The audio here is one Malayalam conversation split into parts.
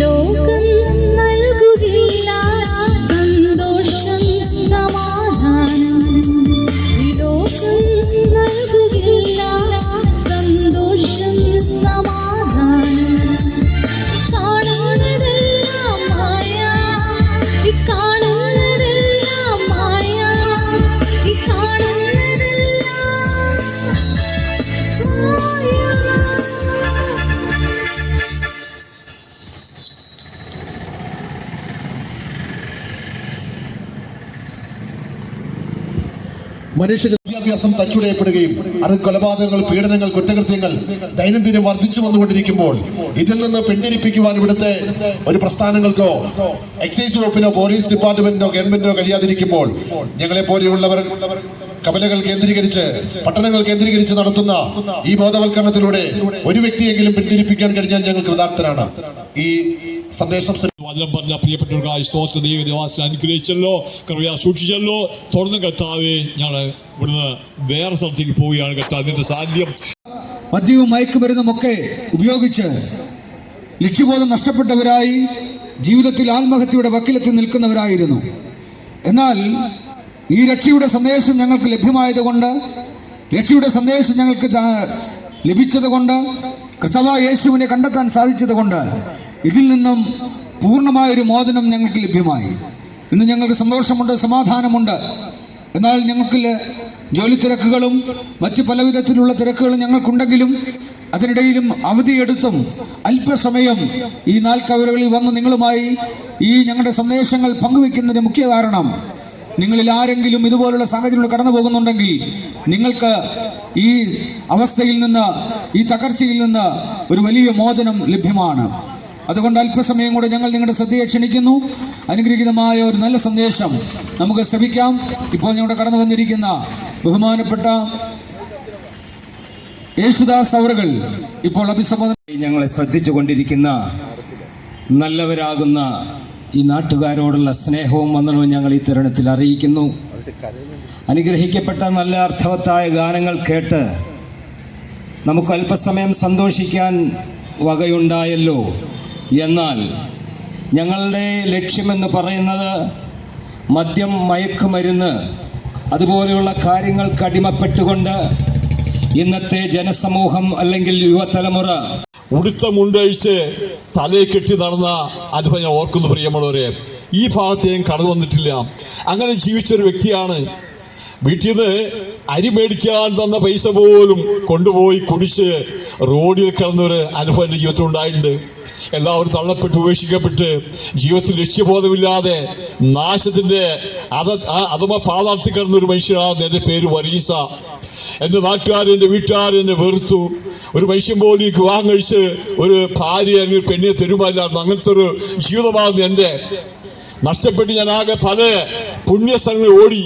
లోకం മനുഷ്യന്റെ വിദ്യാഭ്യാസം തച്ചുടയപ്പെടുകയും അത് കൊലപാതകങ്ങൾ പീഡനങ്ങൾ കുറ്റകൃത്യങ്ങൾ ദൈനംദിനം വർദ്ധിച്ചു വന്നുകൊണ്ടിരിക്കുമ്പോൾ ഇതിൽ നിന്ന് പിന്തിരിപ്പിക്കുവാൻ ഇവിടുത്തെ ഒരു പ്രസ്ഥാനങ്ങൾക്കോ എക്സൈസ് വകുപ്പിനോ പോലീസ് ഡിപ്പാർട്ട്മെന്റിനോ ഗവൺമെന്റിനോ കഴിയാതിരിക്കുമ്പോൾ ഞങ്ങളെ പോലെയുള്ളവർ കവലകൾ കേന്ദ്രീകരിച്ച് പട്ടണങ്ങൾ കേന്ദ്രീകരിച്ച് നടത്തുന്ന ഈ ബോധവൽക്കരണത്തിലൂടെ ഒരു വ്യക്തിയെങ്കിലും പിന്തിരിപ്പിക്കാൻ കഴിഞ്ഞാൽ ഞങ്ങൾ കൃതാർത്ഥരാണ് ഈ സന്ദേശം വചനം പറഞ്ഞ പ്രിയപ്പെട്ടവർക്കായി സ്തോത്ര. ദൈവ ദേവാസിനെ അനുഗ്രഹിച്ചല്ലോ. കൃപയാ സൂക്ഷിച്ചല്ലോ. തുടർന്ന് കത്താവേ ഞങ്ങൾ ഇവിടുന്ന് വേറെ സ്ഥലത്തേക്ക് പോവുകയാണ് കത്താവ് അതിന്റെ സാന്നിധ്യം. മദ്യവും മയക്കുമരുന്നുമൊക്കെ ഉപയോഗിച്ച് ലക്ഷ്യബോധം നഷ്ടപ്പെട്ടവരായി ജീവിതത്തിൽ ആത്മഹത്യയുടെ വക്കിലെത്തി നിൽക്കുന്നവരായിരുന്നു. എന്നാൽ ഈ രക്ഷയുടെ സന്ദേശം ഞങ്ങൾക്ക് ലഭ്യമായതുകൊണ്ട് രക്ഷയുടെ സന്ദേശം ഞങ്ങൾക്ക് ലഭിച്ചതുകൊണ്ട് കർത്തവ യേശുവിനെ കണ്ടെത്താൻ സാധിച്ചതുകൊണ്ട് ഇതിൽ നിന്നും പൂർണമായൊരു മോചനം ഞങ്ങൾക്ക് ലഭ്യമായി. ഇന്ന് ഞങ്ങൾക്ക് സന്തോഷമുണ്ട് സമാധാനമുണ്ട്. എന്നാൽ ഞങ്ങൾക്ക് ജോലി തിരക്കുകളും മറ്റ് പല വിധത്തിലുള്ള തിരക്കുകളും ഞങ്ങൾക്കുണ്ടെങ്കിലും അതിനിടയിലും അവധിയെടുത്തും അല്പസമയം ഈ നാൽക്കവറുകളിൽ വന്ന് നിങ്ങളുമായി ഈ ഞങ്ങളുടെ സന്ദേശങ്ങൾ പങ്കുവെക്കുന്നതിന് മുഖ്യ കാരണം നിങ്ങളിൽ ആരെങ്കിലും ഇതുപോലുള്ള സാഹചര്യങ്ങൾ കടന്നു പോകുന്നുണ്ടെങ്കിൽ നിങ്ങൾക്ക് ഈ അവസ്ഥയിൽ നിന്ന് ഈ തകർച്ചയിൽ നിന്ന് ഒരു വലിയ മോചനം ലഭ്യമാണ്. അതുകൊണ്ട് അല്പസമയം കൂടെ ഞങ്ങൾ നിങ്ങളുടെ ശ്രദ്ധയെ ക്ഷണിക്കുന്നു. അനുഗ്രഹീതമായ ഒരു നല്ല സന്ദേശം നമുക്ക് ശ്രമിക്കാം. ഇപ്പോൾ ഞങ്ങളുടെ കടന്നു വന്നിരിക്കുന്ന ബഹുമാനപ്പെട്ട യേശുദാസ് അവറുകൾ ഇപ്പോൾ അഭിസംബോധന ഞങ്ങളെ ശ്രദ്ധിച്ചു കൊണ്ടിരിക്കുന്ന നല്ലവരാകുന്ന ഈ നാട്ടുകാരോടുള്ള സ്നേഹവും വന്ദനവും ഞങ്ങൾ ഈ തരുണത്തിൽ അറിയിക്കുന്നു. അനുഗ്രഹിക്കപ്പെട്ട നല്ല അർത്ഥവത്തായ ഗാനങ്ങൾ കേട്ട് നമുക്ക് അല്പസമയം സന്തോഷിക്കാൻ വകയുണ്ടായല്ലോ. എന്നാൽ ഞങ്ങളുടെ ലക്ഷ്യമെന്ന് പറയുന്നത് മദ്യം മയക്കുമരുന്ന് അതുപോലെയുള്ള കാര്യങ്ങൾക്ക് അടിമപ്പെട്ടുകൊണ്ട് ഇന്നത്തെ ജനസമൂഹം അല്ലെങ്കിൽ യുവതലമുറ ഉടുത്ത മുണ്ടഴിച്ച് തലയെ കെട്ടി നടന്ന അനുഭവം ഞാൻ ഓർക്കുന്നു പ്രിയമുള്ളവരെ. ഈ ഭാഗത്ത് ഞാൻ കടന്നു വന്നിട്ടില്ല. അങ്ങനെ ജീവിച്ച ഒരു വ്യക്തിയാണ് വീട്ടിൽ നിന്ന് അരി മേടിക്കാൻ തന്ന പൈസ പോലും കൊണ്ടുപോയി കുടിച്ച് റോഡിൽ കിടന്നൊരു അനുഭവം എന്റെ ജീവിതത്തിൽ ഉണ്ടായിട്ടുണ്ട്. എല്ലാവരും തള്ളപ്പെട്ട് ഉപേക്ഷിക്കപ്പെട്ട് ജീവിതത്തിൽ ലക്ഷ്യബോധമില്ലാതെ നാശത്തിന്റെ അത അഥമ പാതാളത്തിൽ കിടന്നൊരു മനുഷ്യനാണ് എന്റെ പേര് വരീസ എന്റെ നാട്ടുകാർ എന്റെ വീട്ടുകാർ എന്നെ വെറുത്തു. ഒരു മനുഷ്യൻ പോലും ഈ വിവാഹം കഴിച്ച് ഒരു ഭാര്യ അല്ലെങ്കിൽ പെണ്ണിനെ തരുമായില്ലായിരുന്നു അങ്ങനത്തെ ഒരു ജീവിതമാകുന്നു എന്റെ. നഷ്ടപ്പെട്ട് ഞാൻ ആകെ പല പുണ്യസ്ഥലങ്ങളിൽ ഓടി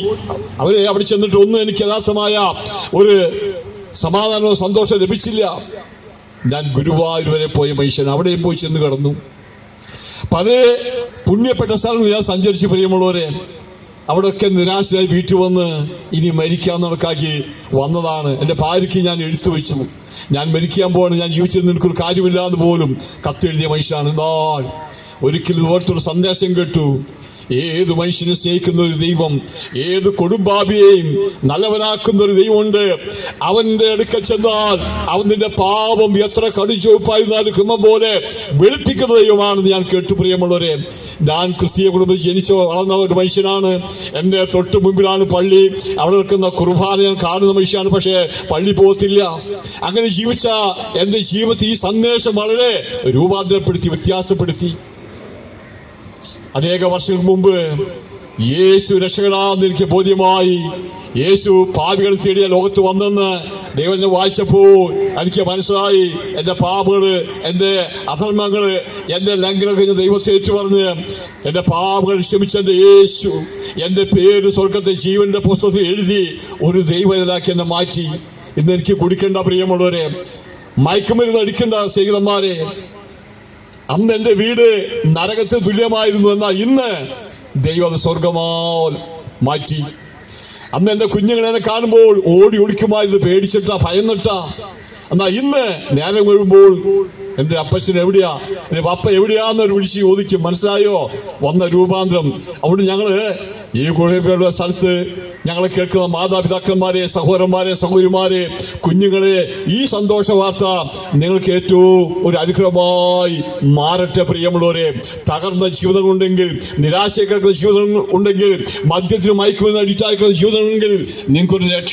അവരെ അവിടെ ചെന്നിട്ട് ഒന്നും എനിക്ക് യഥാർത്ഥമായ ഒരു സമാധാനവും സന്തോഷം ലഭിച്ചില്ല. ഞാൻ ഗുരുവായൂർ വരെ പോയ മനുഷ്യൻ അവിടെയും പോയി ചെന്ന് കിടന്നു. പല പുണ്യപ്പെട്ട സ്ഥലങ്ങളിൽ ഞാൻ സഞ്ചരിച്ച് പ്രിയമുള്ളവരെ അവിടെയൊക്കെ നിരാശയായി വീട്ടിൽ വന്ന് ഇനി മരിക്കാൻ നടക്കാക്കി വന്നതാണ്. എന്റെ ഭാര്യയ്ക്ക് ഞാൻ എഴുത്തു വെച്ചു. ഞാൻ മരിക്കാൻ പോവാണ് ഞാൻ ജീവിച്ചിരുന്ന എനിക്കൊരു കാര്യമില്ലാന്ന് പോലും കത്തെഴുതിയ മനുഷ്യനാണ്. എന്നാൽ ഒരിക്കലും ഇതുപോലത്തെ ഒരു സന്ദേശം കേട്ടു. ഏത് മനുഷ്യനെ സ്നേഹിക്കുന്ന ഒരു ദൈവം ഏത് കൊടുംബാബിയെയും നല്ലവനാക്കുന്ന ഒരു ദൈവമുണ്ട്. അവന്റെ അടുക്കൽ ചെന്നാൽ അവന്റെ പാപം എത്ര കടുചോപ്പായിരുന്നാലും ക്രമം പോലെ വെളുപ്പിക്കുന്ന ദൈവമാണെന്ന് ഞാൻ കേട്ടു പ്രിയമുള്ളവരെ. ഞാൻ ക്രിസ്തീയ കുടുംബത്തിൽ ജനിച്ചു വളർന്ന ഒരു മനുഷ്യനാണ്. എന്റെ തൊട്ട് മുമ്പിലാണ് പള്ളി. അവിടെ നിൽക്കുന്ന കുർബാന ഞാൻ കാണുന്ന മനുഷ്യനാണ് പക്ഷേ പള്ളി പോകത്തില്ല. അങ്ങനെ ജീവിച്ച എന്റെ ജീവിതത്തിൽ ഈ സന്ദേശം വളരെ രൂപാന്തരപ്പെടുത്തി വ്യത്യാസപ്പെടുത്തി. അനേക വർഷങ്ങൾക്ക് മുമ്പ് യേശു രക്ഷകനാന്ന് എനിക്ക് ബോധ്യമായി യേശു പാപികൾ തേടിയ ലോകത്ത് വന്നെന്ന് ദൈവം വായിച്ചപ്പോൾ എനിക്ക് മനസ്സിലായി. എന്റെ പാപങ്ങൾ എന്റെ അധർമ്മങ്ങൾ എന്റെ ലംഘനങ്ങൾ ദൈവത്തെ ഏറ്റു പറഞ്ഞ് എന്റെ പാപങ്ങൾ ക്ഷമിച്ച എന്റെ യേശു എന്റെ പേര് സ്വർഗത്തെ ജീവന്റെ പുസ്തകത്തിൽ എഴുതി ഒരു ദൈവത്തിലാക്കി എന്നെ മാറ്റി. ഇന്ന് എനിക്ക് കുടിക്കേണ്ട പ്രിയമുള്ളവരെ മയക്കുമരുന്ന് അടിക്കേണ്ട സ്നേഹിതന്മാരെ അന്ന് എന്റെ വീട് നരകത്തിന് തുല്യമായിരുന്നു എന്നാൽ ഇന്ന് ദൈവം അത് സ്വർഗമാൽ മാറ്റി. അന്ന് എന്റെ കുഞ്ഞുങ്ങളെ കാണുമ്പോൾ ഓടി ഒടിക്കുമായിരുന്നു പേടിച്ചിട്ടാ ഭയന്നിട്ടാ. എന്നാ ഇന്ന് നേരം വീഴുമ്പോൾ എന്റെ അപ്പച്ചൻ എവിടെയാ? എന്റെ പപ്പ എവിടെയാന്ന് വിളിച്ച് ചോദിക്കും. മനസ്സിലായോ? വന്ന രൂപാന്തരം. അവിടെ ഞങ്ങൾ ഈ കുഴപ്പമുള്ള സ്ഥലത്ത് ഞങ്ങളെ കേൾക്കുന്ന മാതാപിതാക്കന്മാരെ സഹോദരന്മാരെ സഹോദരിമാരെ കുഞ്ഞുങ്ങളെ ഈ സന്തോഷ വാർത്ത നിങ്ങൾക്ക് ഏറ്റവും ഒരു അനുഗ്രഹമായി മാറട്ടെ പ്രിയമുള്ളവരെ. തകർന്ന ജീവിതങ്ങളുണ്ടെങ്കിൽ നിരാശ കിടക്കുന്ന ജീവിതം ഉണ്ടെങ്കിൽ മദ്യത്തിന് മയക്കുമെന്ന് അഡിക്റ്റായി കിടക്കുന്ന ജീവിതമുണ്ടെങ്കിൽ നിങ്ങൾക്കൊരു രക്ഷ